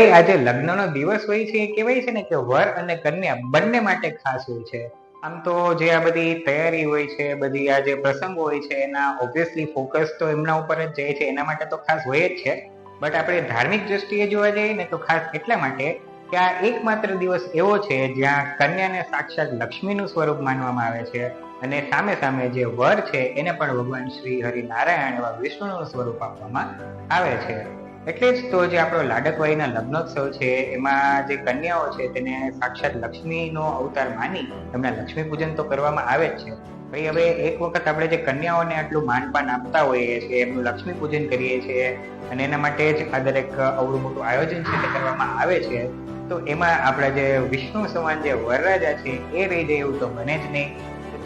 ભાઈ આજે લગ્નનો દિવસ હોય છે એ કહેવાય છે ને કે વર અને કન્યા બંને માટે ખાસ હોય છે. આમ તો જે આ બધી તૈયારી હોય છે, બધી આ જે પ્રસંગો હોય છે, એના ઓબ્વિયસલી ફોકસ તો એમના ઉપર જ જાય છે, એના માટે તો ખાસ હોય જ છે. બટ આપણે ધાર્મિક દ્રષ્ટિએ જોવા જઈએ ને તો ખાસ એટલા માટે કે આ એકમાત્ર દિવસ એવો છે જ્યાં કન્યાને સાક્ષાત લક્ષ્મીનું સ્વરૂપ માનવામાં આવે છે અને સામે સામે જે વર છે એને પણ ભગવાન શ્રી હરિનારાયણ એવા વિષ્ણુનું સ્વરૂપ આપવામાં આવે છે. એટલે જ તો જે આપણો લાડકવાઈના લગ્નોત્સવ છે, એમાં જે કન્યાઓ છે, તેને સાક્ષાત લક્ષ્મીનો અવતાર માની એમના લક્ષ્મી પૂજન તો કરવામાં આવે જ છે. ભાઈ, હવે એક વખત આપણે જે કન્યાઓને આટલું માનપાન આપતા હોઈએ છીએ, એમનું લક્ષ્મી પૂજન કરીએ છીએ અને એના માટે જ આ દરેક અવળું મોટું આયોજન છે તે કરવામાં આવે છે, તો એમાં આપણા જે વિષ્ણુ સમાન જે વરરાજા છે, એ રહી જાય એવું તો બને જ નહીં.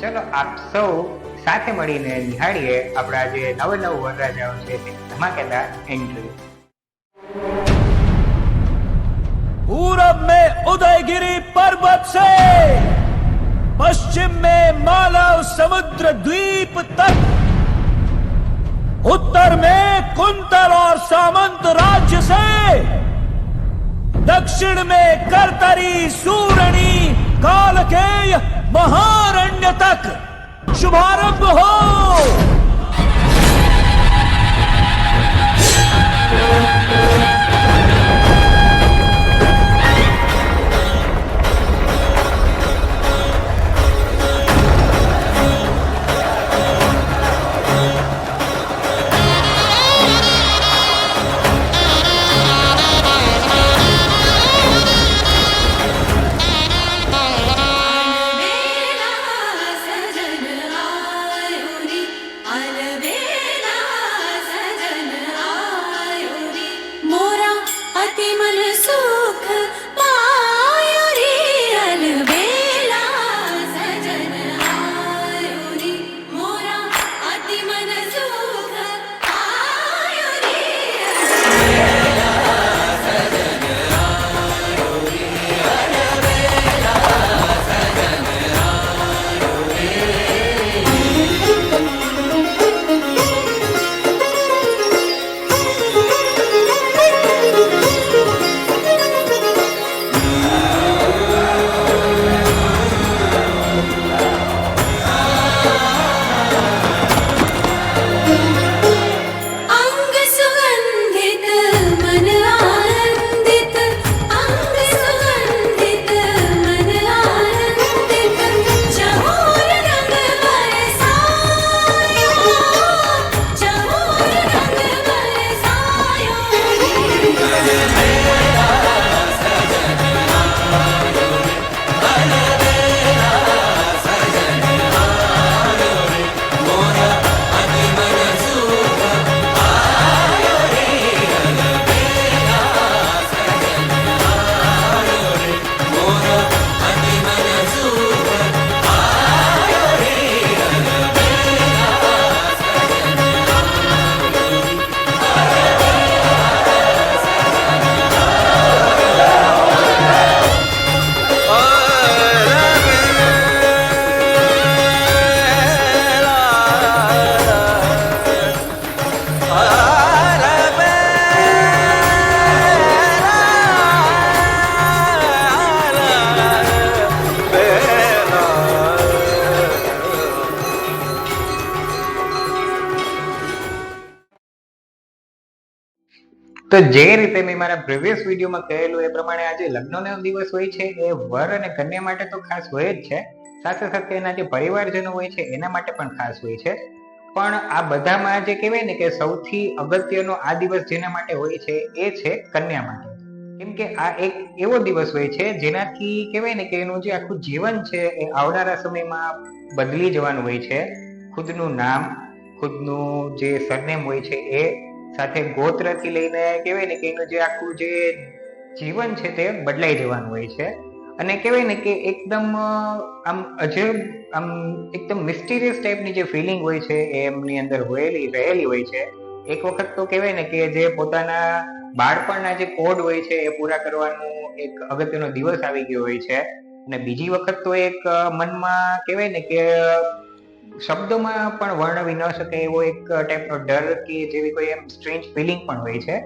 ચલો, આપ સૌ સાથે મળીને નિહાળીએ આપણા જે નવ નવ વરરાજાઓ છે તે ધમાકેદાર એન્ટ્રી. पूरब में उदयगिरी पर्वत से, पश्चिम में मालव समुद्र द्वीप तक, उत्तर में कुंतल और सामंत राज्य से, दक्षिण में करतरी सूरणी कालकेय महारण्य तक। शुभारंभ हो! તો જે રીતે મેં મારા પ્રીવિયસ વિડીયોમાં કહેલું, એ પ્રમાણે આજે લગ્નનો દિવસ હોય છે, એ વર અને કન્યા માટે તો ખાસ હોય જ છે. સાથે સાથે એના જે પરિવારજનો હોય છે, એના માટે પણ ખાસ હોય છે. પણ આ બધામાં જે કહેવાય ને કે સૌથી અગત્યનો આ દિવસ જેના માટે હોય છે, એ છે કન્યા માટે. કેમ કે આ એક એવો દિવસ હોય છે, જેનાથી કહેવાય ને કે એનું જે આખું જીવન છે, એ આવનારા સમયમાં બદલી જવાનું હોય છે. ખુદનું નામ, ખુદનું જે સરનેમ હોય છે, એ સાથે ગોત્રથી લઈને કહેવાય ને કે એનું જે આખું જે જીવન છે તે બદલાઈ જવાનું હોય છે. અને કહેવાય ને કે એકદમ આમ અજબ, આમ એકદમ મિસ્ટીરિયસ ટાઈપની જે ફિલિંગ હોય છે એ એમની અંદર હોયેલી, રહેલી હોય છે. એક વખત તો કહેવાય ને કે જે પોતાના બાળપણના જે કોડ હોય છે એ પૂરા કરવાનું એક અગત્યનો દિવસ આવી ગયો હોય છે. અને બીજી વખત તો એક મનમાં કહેવાય ને કે શબ્દોમાં પણ વર્ણવી ન શકે એવો એક ટાઈપનો ડર કે જેવી કોઈ એમ સ્ટ્રેન્જ ફિલિંગ પણ હોય છે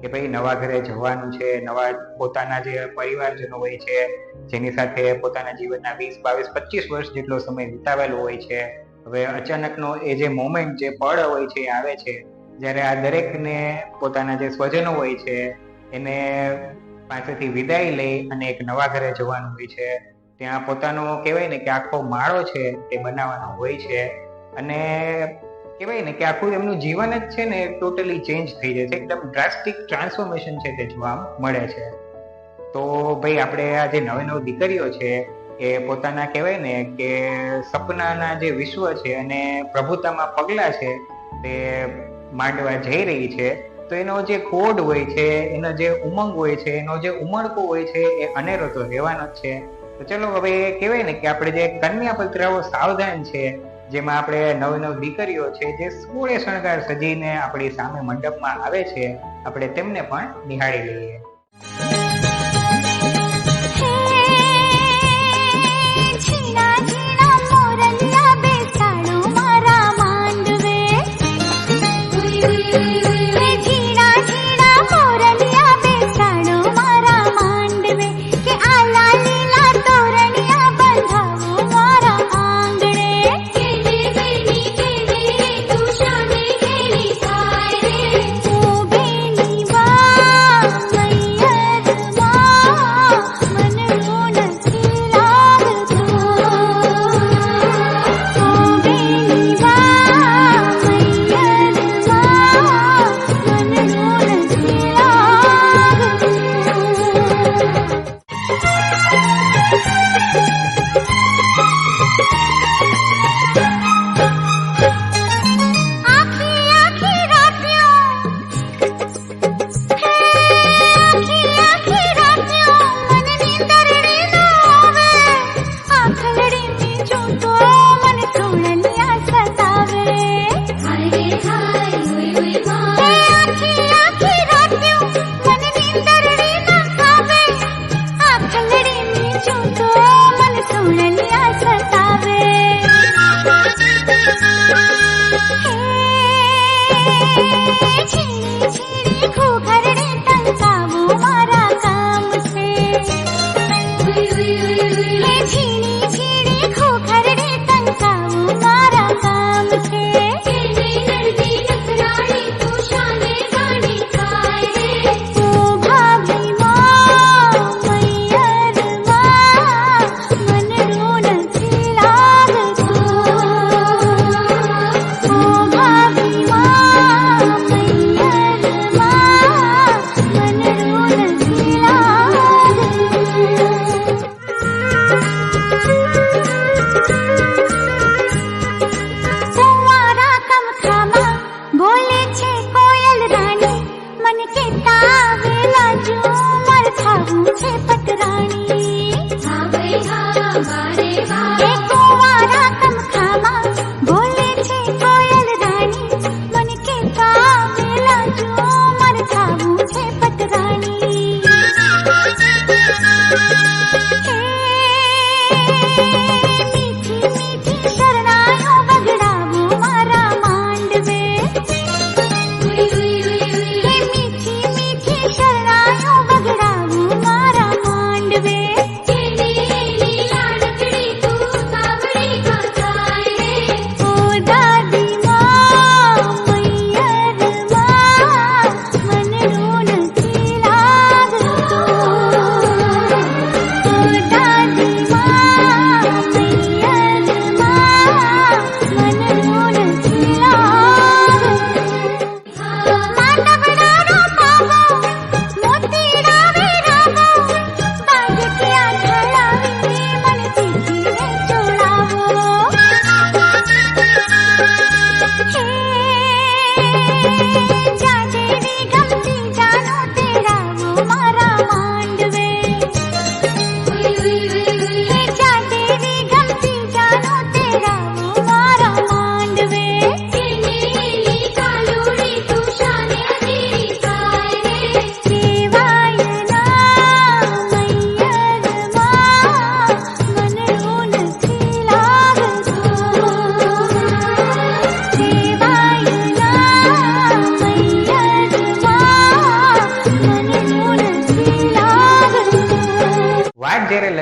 કે ભાઈ નવા ઘરે જવાનું છે, નવા પોતાના જે પરિવારજનો હોય છે, જેની સાથે પોતાના જીવનના વીસ, બાવીસ, પચીસ વર્ષ જેટલો સમય વિતાવેલો હોય છે. હવે અચાનકનો એ જે મોમેન્ટ જે પળ હોય છે, એ આવે છે. જ્યારે આ દરેકને પોતાના જે સ્વજનો હોય છે, એને પાસેથી વિદાય લઈ અને એક નવા ઘરે જવાનું હોય છે ત્યાં પોતાનો કહેવાય ને કે આખો માળો છે એ બનાવવાનો હોય છે. અને કહેવાય ને કે આખું એમનું જીવન જ છે ને ટોટલી ચેન્જ થઈ જાય છે. એકદમ ડ્રાસ્ટિક ટ્રાન્સફોર્મેશન છે તે જોવા મળે છે. તો ભાઈ, આપણે આ જે નવી નવી દીકરીઓ છે એ પોતાના કહેવાય ને કે સપનાના જે વિશ્વ છે અને પ્રભુતામાં પગલાં છે તે માંડવા જઈ રહી છે. તો એનો જે કોડ હોય છે, એનો જે ઉમંગ હોય છે, એનો જે ઉમળકો હોય છે એ અનેરો તો રહેવાનો જ છે. તો ચલો હવે કહેવાય ને કે આપણે જે કન્યા પત્રાઓ સાવધાન છે, જેમાં આપણે નવ નવ દીકરીઓ છે, જે સોળે શણગાર સજીને આપણી સામે મંડપમાં આવે છે, આપણે તેમને પણ નિહાળી લઈએ.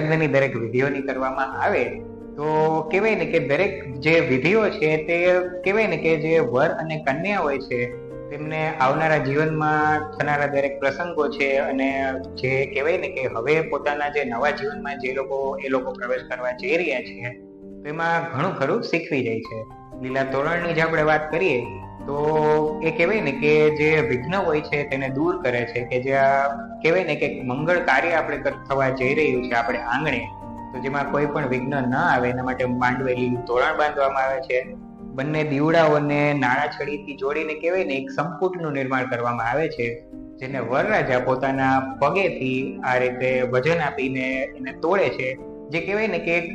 લગ્નની દરેક વિધિઓની કરવામાં આવે, તો કહેવાય ને કે દરેક જે વિધિઓ છે તે કહેવાય ને કે જે વર અને કન્યા હોય છે, તેમને આવનારા જીવનમાં થનારા દરેક પ્રસંગો છે અને જે કહેવાય ને કે હવે પોતાના જે નવા જીવનમાં જે લોકો, એ લોકો પ્રવેશ કરવા જઈ રહ્યા છે તેમાં ઘણું ખરું શીખવી જાય છે. લીલા તોરણની જે આપણે વાત કરીએ તો એ કહેવાય ને કે જે વિઘ્ન હોય છે તેને દૂર કરે છે કે જે આ કહેવાય ને કે મંગળ કાર્ય આપણે થવા જઈ રહ્યું છે આપણે આંગણે. તો જેમાં કોઈ પણ વિઘ્ન ન આવે, એના માટે માંડવેલી તોરણ બાંધવામાં આવે છે. બંને દીવડાઓને નાળા છડીથી જોડીને કહેવાય ને એક સંપુટનું નિર્માણ કરવામાં આવે છે, જેને વરરાજા પોતાના પગેથી આ રીતે વજન આપીને એને તોડે છે. જે કહેવાય ને કે એક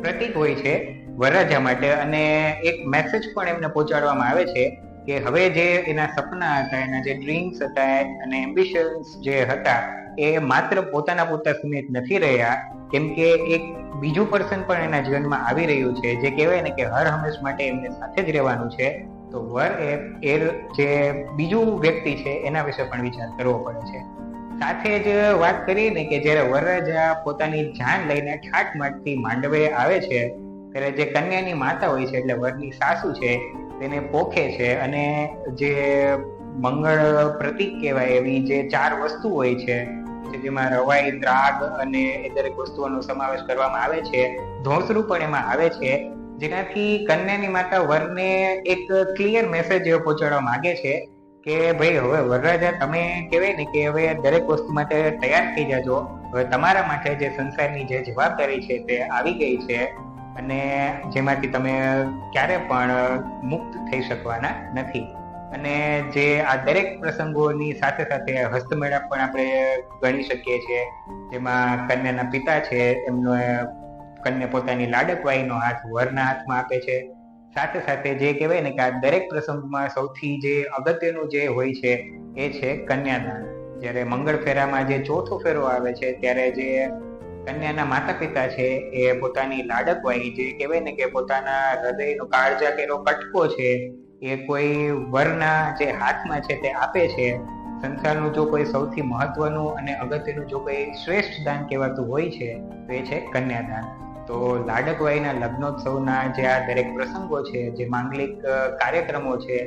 પ્રતીક હોય છે વરરાજા માટે અને એક મેસેજ પણ એમને પહોંચાડવામાં આવે છે કે હવે જે એના સપના હતા, એના જે ડ્રીમ્સ હતા અને એમ્બિશન્સ જે હતા, એ માત્ર પોતાના પોતા સીમિત નથી રહ્યા. કેમ કે એક બીજું પર્સન પણ એના જીવનમાં આવી રહ્યું છે. જે કહેવાય ને કે હર હંમેશ માટે એમને સાથે જ રહેવાનું છે. તો વર એ એ જે બીજું વ્યક્તિ છે, એના વિશે પણ વિચાર કરવો પડે છે. સાથે જ વાત કરીએ ને કે જ્યારે વરરાજા પોતાની જાન લઈને ઠાઠ માટથી માંડવે આવે છે ત્યારે જે કન્યાની માતા હોય છે, એટલે વરની સાસુ છે, તેને પોખે છે અને જે મંગળ પ્રતીક કહેવાય એવી જે ચાર વસ્તુ હોય છે જેમાં રવાઈ, દ્રાગ અને એ દરેક વસ્તુઓનો સમાવેશ કરવામાં આવે છે, ધોંસરું પણ એમાં આવે છે, જેનાથી કન્યાની માતા વરને એક ક્લિયર મેસેજ પહોંચાડવા માંગે છે કે ભાઈ હવે વરરાજા તમે કહેવાય ને કે હવે દરેક વસ્તુ માટે તૈયાર થઈ જાજો, હવે તમારા માટે જે સંસારની જે જવાબદારી છે તે આવી ગઈ છે અને જેમાંથી તમે ક્યારે પણ મુક્ત થઈ શકવાના નથી. અને જે આ દરેક પ્રસંગોની સાથે સાથે હસ્તમેળાપ પણ આપણે ગણી શકીએ છીએ. જેમાં કન્યાના પિતા છે, એમનો કન્યા પોતાની લાડકવાઈનો હાથ વરના હાથમાં આપે છે. સાથે સાથે જે કહેવાય ને કે આ દરેક પ્રસંગમાં સૌથી જે અગત્યનું જે હોય છે, એ છે કન્યાદાન. જ્યારે મંગળ ફેરામાં જે ચોથો ફેરો આવે છે, ત્યારે જે કન્યાના માતા પિતા છે, એ પોતાની લાડકવાઈ જે કહેવાય ને કે પોતાના હૃદયનો કાળજાકેરો કટકો છે, એ કોઈ વરના જે હાથમાં છે તે આપે છે. સંસારનું જો કોઈ સૌથી મહત્વનું અને અગત્યનું જો કોઈ શ્રેષ્ઠ દાન કહેવાતું હોય છે, તો એ છે કન્યાદાન. તો લાડકવાઈના લગ્નોત્સવના જે આ દરેક પ્રસંગો છે, જે માંગલિક કાર્યક્રમો છે,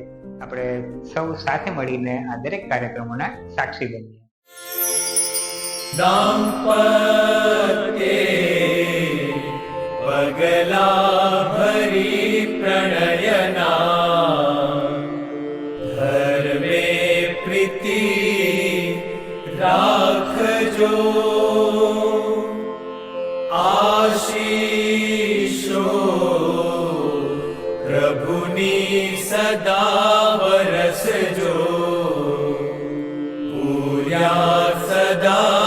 આપણે સૌ સાથે મળીને આ દરેક કાર્યક્રમોના સાક્ષી બનીએ. दाम्पत्ये पगला भरि प्रणयना। धर्मे प्रीति राखजो। आशीषो प्रभुनि सदा वरसजो। पूर्या सदा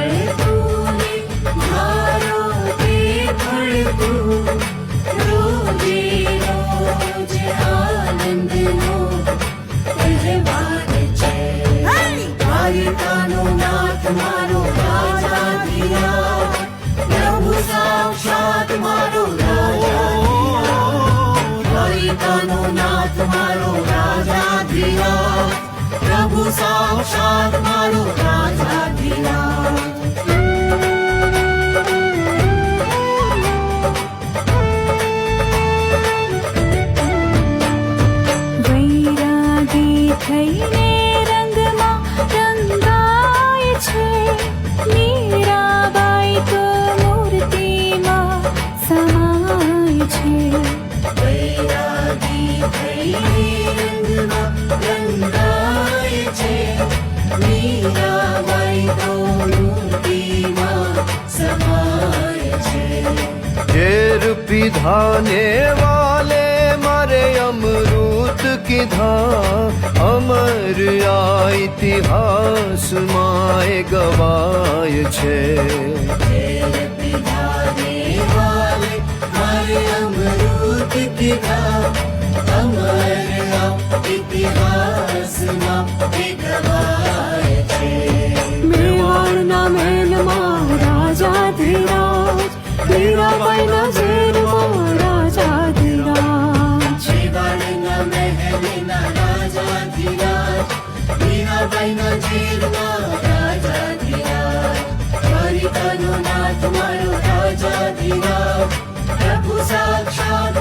તમારો રાજાનો ના તમારો રાજા ધીરા પ્રભુ સાક્ષાત મારો રાજા ધીરા धाने वाले मारे अमरूत की धा अमर इतिहास माए गवाय छे મેવાડના મહેલમાં રાજા ધીરાજ ધીરાબાઈના જે వైన జీరుణ రాజాధిరా హరితను నా తుమారు రాజాధిరా ప్రభు సాక్షాత్